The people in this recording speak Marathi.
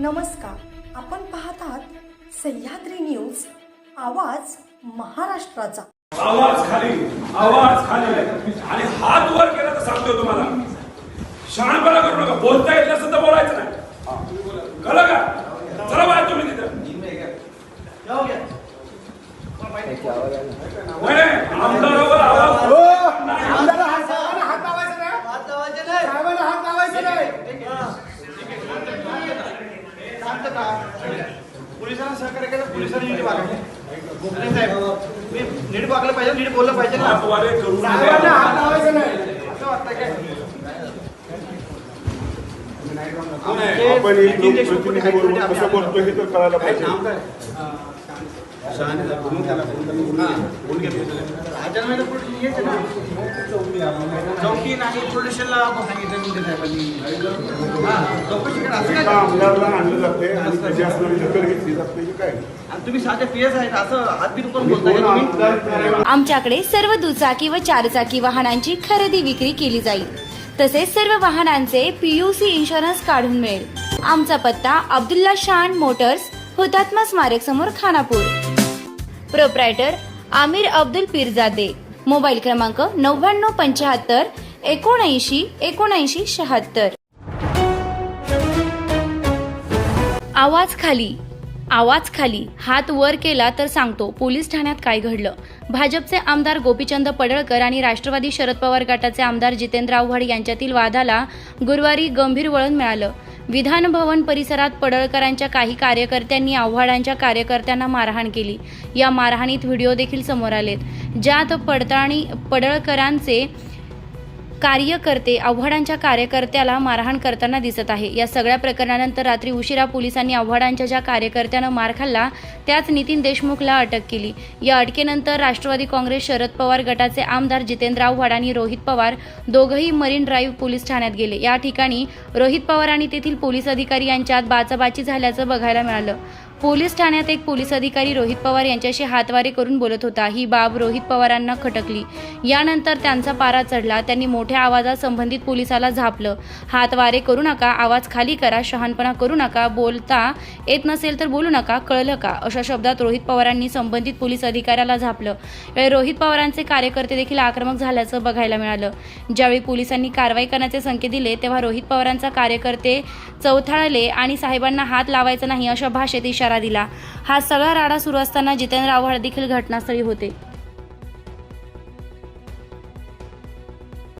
नमस्कार. आपण पाहत आहात सह्याद्री न्यूज आवाज महाराष्ट्राचा. आवाज खाली आवाज खाली. आणि हात वर केला तर सांगतो तुम्हाला. शहाणपणा करू नका. बोलता येत नसेल तर बोलायचं नाही. कळलं का? चला बाहेर तुम्ही तिथं. नाही, नाही, आमदारावर आवाज आमदार हात साहेबांना हात लावायचा नाही. साहेबांना हात लावायचा नाही. शांत का? पोलिसांना सहकार्य केलं पोलिसांनी नीट वागायचं गोखले साहेब तुम्ही नीट वागलं पाहिजे नीट बोललं पाहिजे ना साहेबांना हात लावायचा नाही असं वाटतं काय आमचे आपण एक नितीन देशमुख लोकप्रतिनिधी बरोबर हायकोर्टात कसं बोलतो हे तर कळायला पाहिजे राजनामेला पोलीस यायचे ना. चौकी नाही पोलिसांना सांगितलं नितीन साहेबांनी हा, चौकशी करा असं काय? एका आमदारला आणलं जाते आणि त्याची असणारी दखल घेतली जात नाही काय? आणि तुम्ही साधे पीएस आहेत असं हात बिन करून कोण बोलताय तुम्ही? आमदार आमच्याकडे सर्व दुचाकी व चारचाकी वाहनांची खरेदी विक्री केली जाईल. तसेच सर्व वाहनांचे पीयूसी इन्शुरन्स काढून मिळेल. आमचा पत्ता अब्दुल्ला शान मोटर्स हुतात्मा स्मारक समोर खानापूर. प्रोप्रायटर आमिर अब्दुल पीरजादे. मोबाईल क्रमांक नव्याण्णव पंच्याहत्तर एकोणऐंशी एकोणऐंशी शहात्तर. आवाज खाली. आवाज खाली. हात वर केला तर सांगतो पोलीस ठाण्यात काय घडलं? भाजपचे आमदार गोपीचंद पडळकर आणि राष्ट्रवादी शरद पवार गटाचे आमदार जितेंद्र आव्हाड यांच्यातील वादाला गुरुवारी गंभीर वळण मिळालं. विधान भवन परिसरात पडळकरांच्या काही कार्यकर्त्यांनी आव्हाडांच्या कार्यकर्त्यांना मारहाण केली. या मारहाणीत व्हिडिओ देखील समोर आलेत. ज्यात पडताळणी पडळकरांचे कार्यकर्ते आव्हाडांच्या कार्यकर्त्याला मारहाण करताना दिसत आहे. या सगळ्या प्रकरणानंतर रात्री उशिरा पोलिसांनी आव्हाडांच्या ज्या कार्यकर्त्यानं मार खाल्ला त्याच नितीन देशमुखला अटक केली. या अटकेनंतर राष्ट्रवादी काँग्रेस शरद पवार गटाचे आमदार जितेंद्र आव्हाड आणि रोहित पवार दोघंही मरीन ड्राईव्ह पोलीस ठाण्यात गेले. या ठिकाणी रोहित पवार आणि तेथील पोलीस अधिकारी यांच्यात बाचाबाची झाल्याचं बघायला मिळालं. पोलीस ठाण्यात एक पोलीस अधिकारी रोहित पवार यांच्याशी हातवारे करून बोलत होता. ही बाब रोहित पवारांना खटकली. यानंतर त्यांचा पारा चढला. त्यांनी मोठ्या आवाजात संबंधित पोलिसाला झापलं. हातवारे करू नका आवाज खाली करा शहाणपणा करू नका बोलता येत नसेल तर बोलू नका कळलं का? अशा शब्दात रोहित पवारांनी संबंधित पोलीस अधिकाऱ्याला झापलं. रोहित पवारांचे कार्यकर्ते देखील आक्रमक झाल्याचं बघायला मिळालं. ज्यावेळी पोलिसांनी कारवाई करण्याचे संकेत दिले तेव्हा रोहित पवारांचा कार्यकर्ते चौथाळले आणि साहेबांना हात लावायचा नाही अशा भाषेत इशारा दिला. हा सगळा राडा सुरू असताना जितेंद्र आव्हाड देखील घटनास्थळी होते.